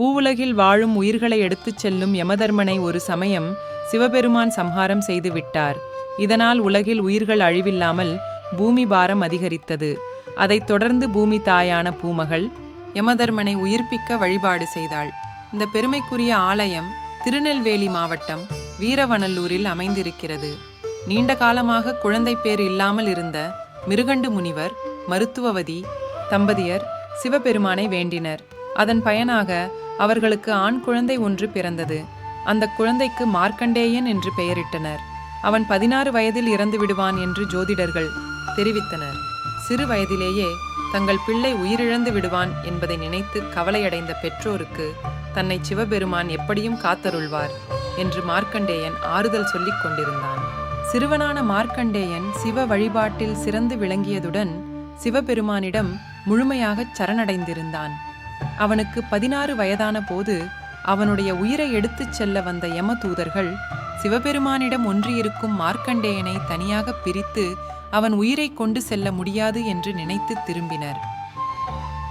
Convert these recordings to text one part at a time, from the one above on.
பூவுலகில் வாழும் உயிர்களை எடுத்துச் செல்லும் யமதர்மனை ஒரு சமயம் சிவபெருமான் சம்ஹாரம் செய்து விட்டார். இதனால் உலகில் உயிர்கள் அழிவில்லாமல் பூமி பாரம் அதிகரித்தது. அதைத் தொடர்ந்து பூமி தாயான பூமகள் யமதர்மனை உயிர்ப்பிக்க வழிபாடு செய்தாள். இந்த பெருமைக்குரிய ஆலயம் திருநெல்வேலி மாவட்டம் வீரவனல்லூரில் அமைந்திருக்கிறது. நீண்ட காலமாக குழந்தை பேர் இல்லாமல் இருந்த மிருகண்டு முனிவர் மருத்துவவதி தம்பதியர் சிவபெருமானை வேண்டினர். அதன் பயனாக அவர்களுக்கு ஆண் குழந்தை ஒன்று பிறந்தது. அந்த குழந்தைக்கு மார்க்கண்டேயன் என்று பெயரிட்டனர். அவன் பதினாறு வயதில் இறந்து விடுவான் என்று ஜோதிடர்கள் தெரிவித்தனர். சிறு வயதிலேயே தங்கள் பிள்ளை உயிரிழந்து விடுவான் என்பதை நினைத்து கவலையடைந்த பெற்றோருக்கு தன்னை சிவபெருமான் எப்படியும் காத்தருள்வார் என்று மார்க்கண்டேயன் ஆறுதல் சொல்லிக் கொண்டிருந்தான். சிறுவனான மார்க்கண்டேயன் சிவ வழிபாட்டில் சிறந்து விளங்கியதுடன் சிவபெருமானிடம் முழுமையாகச் சரணடைந்திருந்தான். அவனுக்கு பதினாறு வயதான போது அவனுடைய உயிரை எடுத்துச் செல்ல வந்த யமதூதர்கள் சிவபெருமானிடம் ஒன்றியிருக்கும் மார்க்கண்டேயனை தனியாக பிரித்து அவன் உயிரை கொண்டு செல்ல முடியாது என்று நினைத்து திரும்பினர்.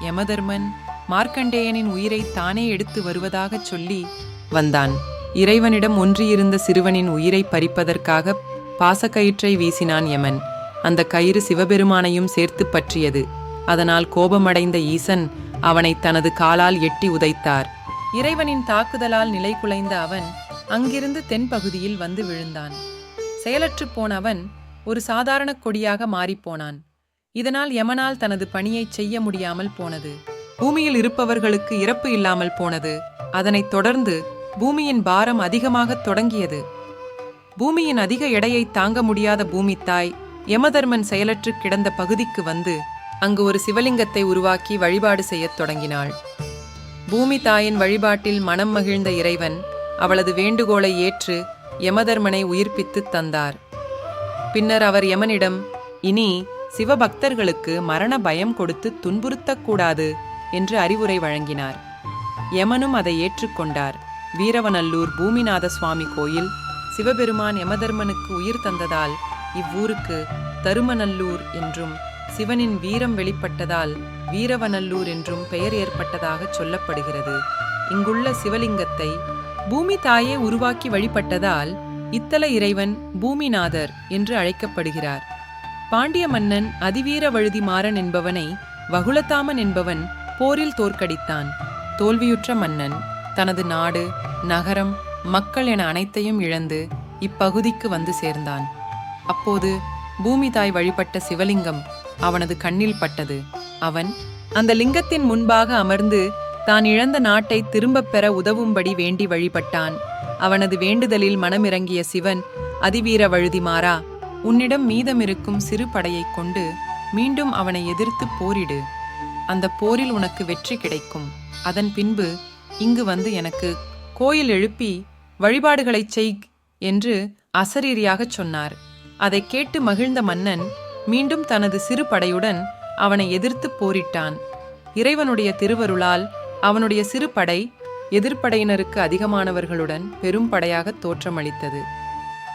யமதர்மன் மார்க்கண்டேயனின் உயிரை தானே எடுத்து வருவதாகச் சொல்லி வந்தான். இறைவனிடம் ஒன்றியிருந்த சிறுவனின் உயிரை பறிப்பதற்காக பாசக்கயிற்றை வீசினான் யமன். அந்த கயிறு சிவபெருமானையும் சேர்த்து பற்றியது. அதனால் கோபமடைந்த ஈசன் அவனை தனது காலால் எட்டி உதைத்தார். இறைவனின் தாக்குதலால் நிலை குலைந்த அவன் அங்கிருந்து தென்பகுதியில் வந்து விழுந்தான். செயலற்றுப் போன அவன் ஒரு சாதாரண கொடியாக மாறிப்போனான் இதனால் யமனால் தனது பணியைச் செய்ய முடியாமல் போனது. பூமியில் இருப்பவர்களுக்கு இறப்பு இல்லாமல் போனது. அதனைத் தொடர்ந்து பூமியின் பாரம் அதிகமாகத் தொடங்கியது. பூமியின் அதிக எடையை தாங்க முடியாத பூமித்தாய் யமதர்மன் செயலற்று கிடந்த பகுதிக்கு வந்து அங்கு ஒரு சிவலிங்கத்தை உருவாக்கி வழிபாடு செய்யத் தொடங்கினாள். பூமி தாயின் வழிபாட்டில் மனம் மகிழ்ந்த இறைவன் அவளது வேண்டுகோளை ஏற்று யமதர்மனை உயிர்ப்பித்துத் தந்தார். பின்னர் அவர் யமனிடம் இனி சிவபக்தர்களுக்கு மரண பயம் கொடுத்து துன்புறுத்தக்கூடாது என்று அறிவுரை வழங்கினார். யமனும் அதை ஏற்றுக்கொண்டார் வீரவநல்லூர் பூமிநாத சுவாமி கோயில் சிவபெருமான் யமதர்மனுக்கு உயிர் தந்ததால் இவ்வூருக்கு தருமநல்லூர் என்றும் சிவனின் வீரம் வெளிப்பட்டதால் வீரவநல்லூர் என்றும் பெயர் ஏற்பட்டதாக சொல்லப்படுகிறது. இங்குள்ள சிவலிங்கத்தை பூமி தாயே உருவாக்கி வழிபட்டதால் இத்தல இறைவன் பூமிநாதர் என்று அழைக்கப்படுகிறார். பாண்டிய மன்னன் அதிவீர வழுதி மாறன் என்பவனை வகுலத்தாமன் என்பவன் போரில் தோற்கடித்தான். தோல்வியுற்ற மன்னன் தனது நாடு நகரம் மக்கள் என அனைத்தையும் இழந்து இப்பகுதிக்கு வந்து சேர்ந்தான். அப்போது பூமி தாய் வழிபட்ட சிவலிங்கம் அவனது கண்ணில் பட்டது. அவன் அந்த லிங்கத்தின் முன்பாக அமர்ந்து தான் இழந்த நாட்டை திரும்பப் பெற உதவும்படி வேண்டி வழிபட்டான். அவனது வேண்டுதலில் மனமிறங்கிய சிவன் அதிவீர வழுதிமாறா உன்னிடம் மீதமிருக்கும் சிறு படையைக் கொண்டு மீண்டும் அவனை எதிர்த்து போரிடு. அந்த போரில் உனக்கு வெற்றி கிடைக்கும். அதன் பின்பு இங்கு வந்து எனக்கு கோயில் எழுப்பி வழிபாடுகளைச் செய் என்று அசரீரியாகச் சொன்னார். அதைக் கேட்டு மகிழ்ந்த மன்னன் மீண்டும் தனது சிறு படையுடன் அவனை எதிர்த்து போரிட்டான். இறைவனுடைய திருவருளால் அவனுடைய சிறு படை எதிர்ப்படையினருக்கு அதிகமானவர்களுடன் பெரும் படையாக தோற்றமளித்தது.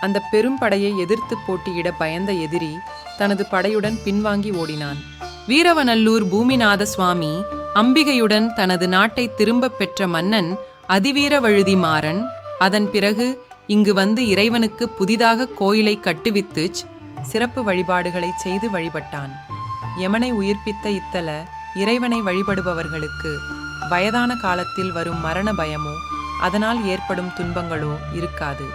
அந்த பெரும் படையை எதிர்த்து போட்டியிட பயந்த எதிரி தனது படையுடன் பின்வாங்கி ஓடினான். வீரவநல்லூர் பூமிநாத சுவாமி அம்பிகையுடன் தனது நாட்டை திரும்பப் பெற்ற மன்னன் அதிவீரவழுதி மாறன் அதன் பிறகு இங்கு வந்து இறைவனுக்கு புதிதாக கோயிலை கட்டுவித்துச் சிறப்பு வழிபாடுகளை செய்து வழிபட்டான். யமனை உயிர்ப்பித்த இத்தல இறைவனை வழிபடுபவர்களுக்கு வயதான காலத்தில் வரும் மரண பயமோ அதனால் ஏற்படும் துன்பங்களோ இருக்காது.